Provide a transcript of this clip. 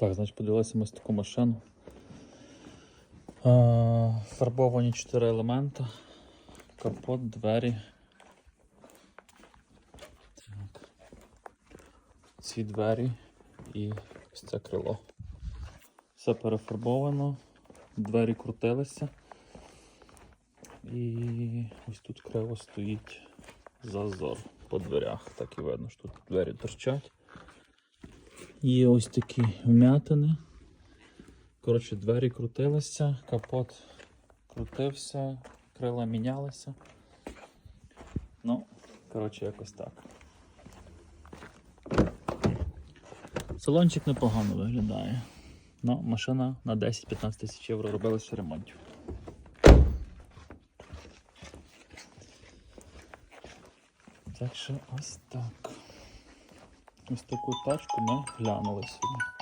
Так, значить, подивилися ми таку машину. Фарбовані 4 елемента. Капот, двері. Так. Ці двері і ось це крило. Все перефарбовано, двері крутилися. І ось тут криво стоїть зазор по дверях. Так і видно, що тут двері торчать. Є ось такі вмятини. Коротше, двері крутилися, капот крутився, крила мінялися. Ну, коротше, якось так. Салончик непогано виглядає. Ну, машина на 10-15 тисяч євро робилася ремонтів. Так що ось так. Ось таку тачку ми глянули сьогодні.